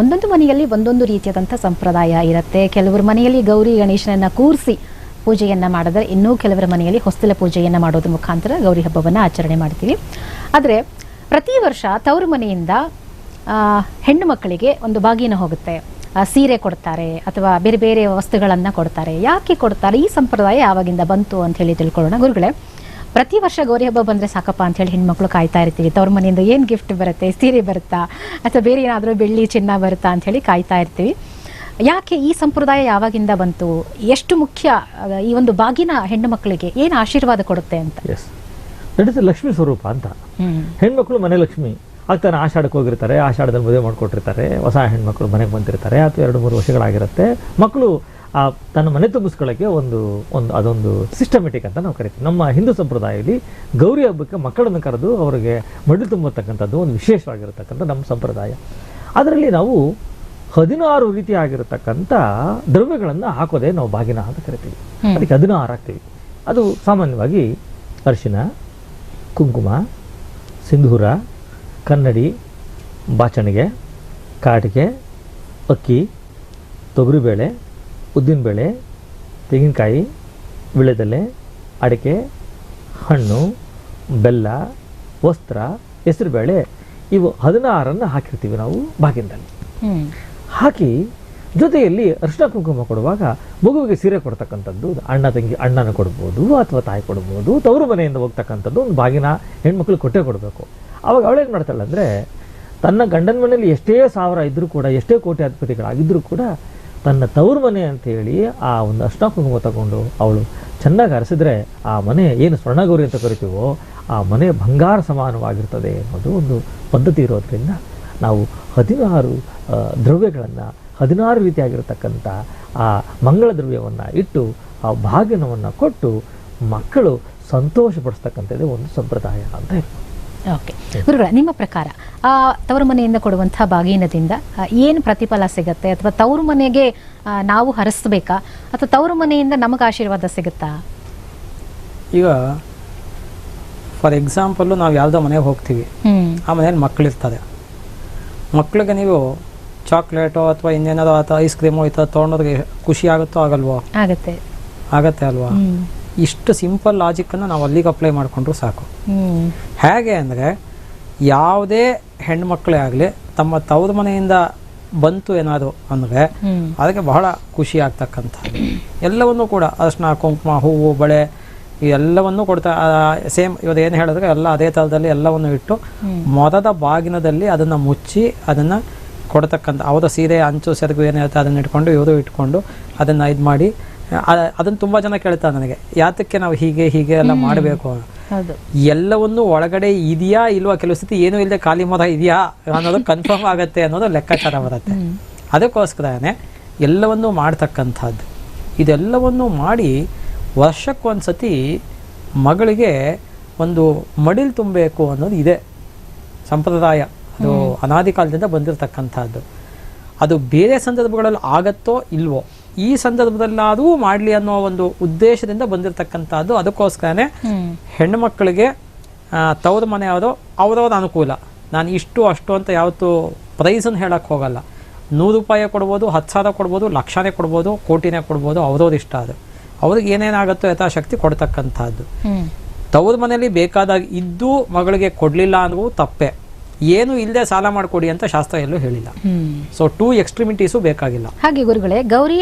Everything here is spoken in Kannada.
ಒಂದೊಂದು ಮನೆಯಲ್ಲಿ ಒಂದೊಂದು ರೀತಿಯಾದಂಥ ಸಂಪ್ರದಾಯ ಇರುತ್ತೆ. ಕೆಲವರು ಮನೆಯಲ್ಲಿ ಗೌರಿ ಗಣೇಶನನ್ನ ಕೂರಿಸಿ ಪೂಜೆಯನ್ನ ಮಾಡಿದ್ರೆ ಇನ್ನೂ ಕೆಲವರ ಮನೆಯಲ್ಲಿ ಹೊಸ್ತಿಲ ಪೂಜೆಯನ್ನ ಮಾಡೋದ್ರ ಮುಖಾಂತರ ಗೌರಿ ಹಬ್ಬವನ್ನ ಆಚರಣೆ ಮಾಡ್ತೀವಿ. ಆದರೆ ಪ್ರತಿ ವರ್ಷ ತವರು ಮನೆಯಿಂದ ಹೆಣ್ಣು ಮಕ್ಕಳಿಗೆ ಒಂದು ಬಾಗಿನ ಹೋಗುತ್ತೆ. ಸೀರೆ ಕೊಡ್ತಾರೆ ಅಥವಾ ಬೇರೆ ಬೇರೆ ವಸ್ತುಗಳನ್ನ ಕೊಡ್ತಾರೆ. ಯಾಕೆ ಕೊಡ್ತಾರೆ? ಈ ಸಂಪ್ರದಾಯ ಯಾವಾಗಿಂದ ಬಂತು ಅಂತ ಹೇಳಿ ತಿಳ್ಕೊಳ್ಳೋಣ ಗುರುಗಳೇ. ಪ್ರತಿ ವರ್ಷ ಗೌರಿ ಹಬ್ಬ ಬಂದ್ರೆ ಸಾಕಪ್ಪ ಅಂತ ಹೇಳಿ ಹೆಣ್ಮಕ್ಳು ಕಾಯ್ತಾ ಇರ್ತೀವಿ. ತವ್ರ ಮನೆಯಿಂದ ಏನು ಗಿಫ್ಟ್ ಬರುತ್ತೆ? ಸೀರೆ ಬರುತ್ತಾ? ಅಥವಾ ಬೇರೆ ಏನಾದರೂ ಬೆಳ್ಳಿ ಚಿನ್ನ ಬರುತ್ತಾ ಅಂತ ಹೇಳಿ ಕಾಯ್ತಾ ಇರ್ತೀವಿ. ಯಾಕೆ ಈ ಸಂಪ್ರದಾಯ ಯಾವಾಗಿಂದ ಬಂತು? ಎಷ್ಟು ಮುಖ್ಯ ಈ ಒಂದು ಬಾಗಿನ ಹೆಣ್ಣು ಮಕ್ಕಳಿಗೆ ಏನು ಆಶೀರ್ವಾದ ಕೊಡುತ್ತೆ ಅಂತ? ಎಸ್ ದಟ್ ಇಸ್ ಲಕ್ಷ್ಮಿ ಸ್ವರೂಪ ಅಂತ. ಹೆಣ್ಮಕ್ಳು ಮನೆ ಲಕ್ಷ್ಮಿ. ಆಗ್ತಾನೆ ಆಷಾಢಕ್ಕೆ ಹೋಗಿರ್ತಾರೆ ಆಷಾಢದಲ್ಲಿ ಮದುವೆ ಮಾಡಿಕೊಟ್ಟಿರ್ತಾರೆ ಹೊಸ ಹೆಣ್ಮಕ್ಳು ಮನೆಗೆ ಬಂದಿರ್ತಾರೆ ಅಥವಾ ಎರಡು ಮೂರು ವರ್ಷಗಳಾಗಿರುತ್ತೆ. ಮಕ್ಕಳು ಆ ತನ್ನ ಮನೆ ತುಂಬಿಸ್ಕೊಳ್ಳೋಕ್ಕೆ ಒಂದು ಒಂದು ಅದೊಂದು ಸಿಸ್ಟಮೆಟಿಕ್ ಅಂತ ನಾವು ಕರಿತೀವಿ. ನಮ್ಮ ಹಿಂದೂ ಸಂಪ್ರದಾಯದಲ್ಲಿ ಗೌರಿ ಹಬ್ಬಕ್ಕೆ ಮಕ್ಕಳನ್ನು ಕರೆದು ಅವರಿಗೆ ಮಡಿಲು ತುಂಬತಕ್ಕಂಥದ್ದು ಒಂದು ವಿಶೇಷವಾಗಿರತಕ್ಕಂಥ ನಮ್ಮ ಸಂಪ್ರದಾಯ. ಅದರಲ್ಲಿ ನಾವು ಹದಿನಾರು ರೀತಿಯಾಗಿರತಕ್ಕಂಥ ದ್ರವ್ಯಗಳನ್ನು ಹಾಕೋದೇ ನಾವು ಬಾಗಿನ ಅಂತ ಕರಿತೀವಿ. ಅದಕ್ಕೆ ಹದಿನಾರು ಹಾಕ್ತೀವಿ. ಅದು ಸಾಮಾನ್ಯವಾಗಿ ಅರಿಶಿನ ಕುಂಕುಮ ಸಿಂಧೂರ ಕನ್ನಡಿ ಬಾಚಣಿಗೆ ಕಾಟಿಗೆ ಅಕ್ಕಿ ತೊಗರಿಬೇಳೆ ಉದ್ದಿನಬೇಳೆ ತೆಂಗಿನಕಾಯಿ ವಿಳೆದೆಲೆ ಅಡಿಕೆ ಹಣ್ಣು ಬೆಲ್ಲ ವಸ್ತ್ರ ಹೆಸರುಬೇಳೆ ಇವು ಹದಿನಾರನ್ನು ಹಾಕಿರ್ತೀವಿ ನಾವು ಬಾಗಿನದಲ್ಲಿ ಹಾಕಿ ಜೊತೆಯಲ್ಲಿ ಅರಿಶಿನ ಕುಂಕುಮ ಕೊಡುವಾಗ ಮಗುವಿಗೆ ಸೀರೆ ಕೊಡ್ತಕ್ಕಂಥದ್ದು ಅಣ್ಣ ತಂಗಿ ಅಣ್ಣನ ಕೊಡ್ಬೋದು ಅಥವಾ ತಾಯಿ ಕೊಡ್ಬೋದು ತವರು ಮನೆಯಿಂದ ಹೋಗ್ತಕ್ಕಂಥದ್ದು ಒಂದು ಬಾಗಿನ ಹೆಣ್ಮಕ್ಳು ಕೊಟ್ಟೇ ಕೊಡಬೇಕು. ಅವಾಗ ಅವಳೇನು ಮಾಡ್ತಾಳೆ ಅಂದರೆ ತನ್ನ ಗಂಡನ ಮನೆಯಲ್ಲಿ ಎಷ್ಟೇ ಸಾವಿರ ಇದ್ದರೂ ಕೂಡ ಎಷ್ಟೇ ಕೋಟಿ ಅಧಿಪತಿಗಳಾಗಿದ್ದರೂ ಕೂಡ ತನ್ನ ತವರು ಮನೆ ಅಂತೇಳಿ ಆ ಒಂದು ಅರಿಶಿನ ಕುಂಕುಮ ತಗೊಂಡು ಅವಳು ಚೆನ್ನಾಗಿ ಅರಸಿದ್ರೆ ಆ ಮನೆ ಏನು ಸ್ವರ್ಣಗೌರಿ ಅಂತ ಕರಿತೀವೋ ಆ ಮನೆ ಬಂಗಾರ ಸಮಾನವಾಗಿರ್ತದೆ ಅನ್ನೋದು ಒಂದು ಪದ್ಧತಿ ಇರೋದ್ರಿಂದ ನಾವು ಹದಿನಾರು ದ್ರವ್ಯಗಳನ್ನು ಹದಿನಾರು ರೀತಿಯಾಗಿರ್ತಕ್ಕಂಥ ಆ ಮಂಗಳ ದ್ರವ್ಯವನ್ನು ಇಟ್ಟು ಆ ಭಾಗ್ಯನವನ್ನು ಕೊಟ್ಟು ಮಕ್ಕಳು ಸಂತೋಷಪಡಿಸ್ತಕ್ಕಂಥದ್ದೇ ಒಂದು ಸಂಪ್ರದಾಯ ಅಂತ ಹೇಳ್ಬೋದು. ಓಕೆ ಗುರುಗಳ ನಿಮ್ಮ ಪ್ರಕಾರ ತವರು ಮನೆಯಿಂದ ಕೊಡುವಂತಹ ಬಾಗಿನದಿಂದ ಏನು ಪ್ರತಿಫಲ ಸಿಗುತ್ತೆ? ಅಥವಾ ತವರು ಮನೆಗೆ ನಾವು ಹರಿಸ್ಬೇಕಾ? ಅಥವಾ ತವರು ಮನೆಯಿಂದ ನಮಗೆ ಆಶೀರ್ವಾದ ಸಿಗುತ್ತಾ? ಈಗ ಫಾರ್ ಎಕ್ಸಾಂಪಲ್ಲು ನಾವು ಯಾವುದೋ ಮನೆಗೆ ಹೋಗ್ತೀವಿ. ಆ ಮನೇಲಿ ಮಕ್ಕಳಿರ್ತದೆ ಮಕ್ಕಳಿಗೆ ನೀವು ಚಾಕ್ಲೇಟೋ ಅಥವಾ ಇನ್ನೇನಾದ್ರು ಅಥವಾ ಐಸ್ ಕ್ರೀಮ್ ಈ ಥರ ಖುಷಿ ಆಗುತ್ತೋ ಆಗಲ್ವೋ? ಆಗತ್ತೆ. ಆಗತ್ತೆ ಅಲ್ವಾ? ಇಷ್ಟು ಸಿಂಪಲ್ ಲಾಜಿಕ್ಕನ್ನು ನಾವು ಅಲ್ಲಿಗೆ ಅಪ್ಲೈ ಮಾಡಿಕೊಂಡ್ರು ಸಾಕು. ಹೇಗೆ ಅಂದರೆ ಯಾವುದೇ ಹೆಣ್ಮಕ್ಳೇ ಆಗಲಿ ತಮ್ಮ ತವ್ರ ಮನೆಯಿಂದ ಬಂತು ಏನಾದರೂ ಅಂದರೆ ಅದಕ್ಕೆ ಬಹಳ ಖುಷಿ ಆಗ್ತಕ್ಕಂಥ ಎಲ್ಲವನ್ನೂ ಕೂಡ ಅರ್ಶಿನ ಕುಂಕುಮ ಹೂವು ಬಳೆ ಇವೆಲ್ಲವನ್ನು ಎಲ್ಲವನ್ನೂ ಕೊಡ್ತಾ ಸೇಮ್ ಇವಾಗ ಏನು ಹೇಳಿದ್ರೆ ಎಲ್ಲ ಅದೇ ಥರದಲ್ಲಿ ಎಲ್ಲವನ್ನು ಇಟ್ಟು ಮೊದಲ ಬಾಗಿನದಲ್ಲಿ ಅದನ್ನು ಮುಚ್ಚಿ ಅದನ್ನು ಕೊಡ್ತಕ್ಕಂಥ ಅವರ ಸೀರೆ ಅಂಚು ಸೆರಗು ಏನಿರುತ್ತೆ ಅದನ್ನು ಇಟ್ಕೊಂಡು ಇವರು ಇಟ್ಕೊಂಡು ಅದನ್ನು ಇದು ಮಾಡಿ ಅದನ್ನು ತುಂಬ ಜನ ಕೇಳ್ತಾರೆ ನನಗೆ. ಯಾತಕ್ಕೆ ನಾವು ಹೀಗೆ ಹೀಗೆ ಎಲ್ಲ ಮಾಡಬೇಕು ಎಲ್ಲವನ್ನು ಒಳಗಡೆ ಇದೆಯಾ ಇಲ್ವಾ? ಕೆಲವು ಸತಿ ಏನೂ ಇಲ್ಲದೆ ಖಾಲಿ ಮರ ಇದೆಯಾ ಅನ್ನೋದು ಕನ್ಫರ್ಮ್ ಆಗುತ್ತೆ ಅನ್ನೋದು ಲೆಕ್ಕಾಚಾರ ಬರುತ್ತೆ. ಅದಕ್ಕೋಸ್ಕರನೇ ಎಲ್ಲವನ್ನೂ ಮಾಡ್ತಕ್ಕಂಥದ್ದು. ಇದೆಲ್ಲವನ್ನೂ ಮಾಡಿ ವರ್ಷಕ್ಕೊಂದು ಸತಿ ಮಗಳಿಗೆ ಒಂದು ಮಡಿಲು ತುಂಬಬೇಕು ಅನ್ನೋದು ಇದೆ. ಸಂಪ್ರದಾಯ. ಅದು ಅನಾದಿ ಕಾಲದಿಂದ ಬಂದಿರತಕ್ಕಂಥದ್ದು. ಅದು ಬೇರೆ ಸಂದರ್ಭಗಳಲ್ಲಿ ಆಗತ್ತೋ ಇಲ್ವೋ? ಈ ಸಂದರ್ಭದಲ್ಲಾದರೂ ಮಾಡಲಿ ಅನ್ನೋ ಒಂದು ಉದ್ದೇಶದಿಂದ ಬಂದಿರತಕ್ಕಂಥದ್ದು. ಅದಕ್ಕೋಸ್ಕರನೇ ಹೆಣ್ಣು ಮಕ್ಕಳಿಗೆ ತವ್ರ ಮನೆ ಅವರು ಅವರವ್ರ ಅನುಕೂಲ. ನಾನು ಇಷ್ಟು ಅಷ್ಟು ಅಂತ ಯಾವತ್ತೂ ಪ್ರೈಸನ್ನು ಹೇಳಕ್ಕೆ ಹೋಗಲ್ಲ. ನೂರು ರೂಪಾಯಿ ಕೊಡ್ಬೋದು ಹತ್ತು ಸಾವಿರ ಕೊಡ್ಬೋದು ಲಕ್ಷನೇ ಕೊಡ್ಬೋದು ಕೋಟಿನೇ ಕೊಡ್ಬೋದು ಅವ್ರವ್ರ ಇಷ್ಟ ಅದು. ಅವ್ರಿಗೆ ಏನೇನಾಗುತ್ತೋ ಯಥಾಶಕ್ತಿ ಕೊಡ್ತಕ್ಕಂಥದ್ದು. ತವ್ರ ಮನೆಯಲ್ಲಿ ಬೇಕಾದಾಗ ಇದ್ದು ಮಗಳಿಗೆ ಕೊಡಲಿಲ್ಲ ಅನ್ನೋ ತಪ್ಪೆ. ಏನು ಇಲ್ಲದೆ ಸಾಲ ಮಾಡಿಕೊಡಿ ಅಂತ ಶಾಸ್ತ್ರ ಎಲ್ಲೂ ಹೇಳಿಲ್ಲ. ಸೊ ಟೂ ಎಕ್ಸ್ಟ್ರಿಮಿಟೀಸು ಬೇಕಾಗಿಲ್ಲ. ಹಾಗೆ ಗುರುಗಳೇ ಗೌರಿ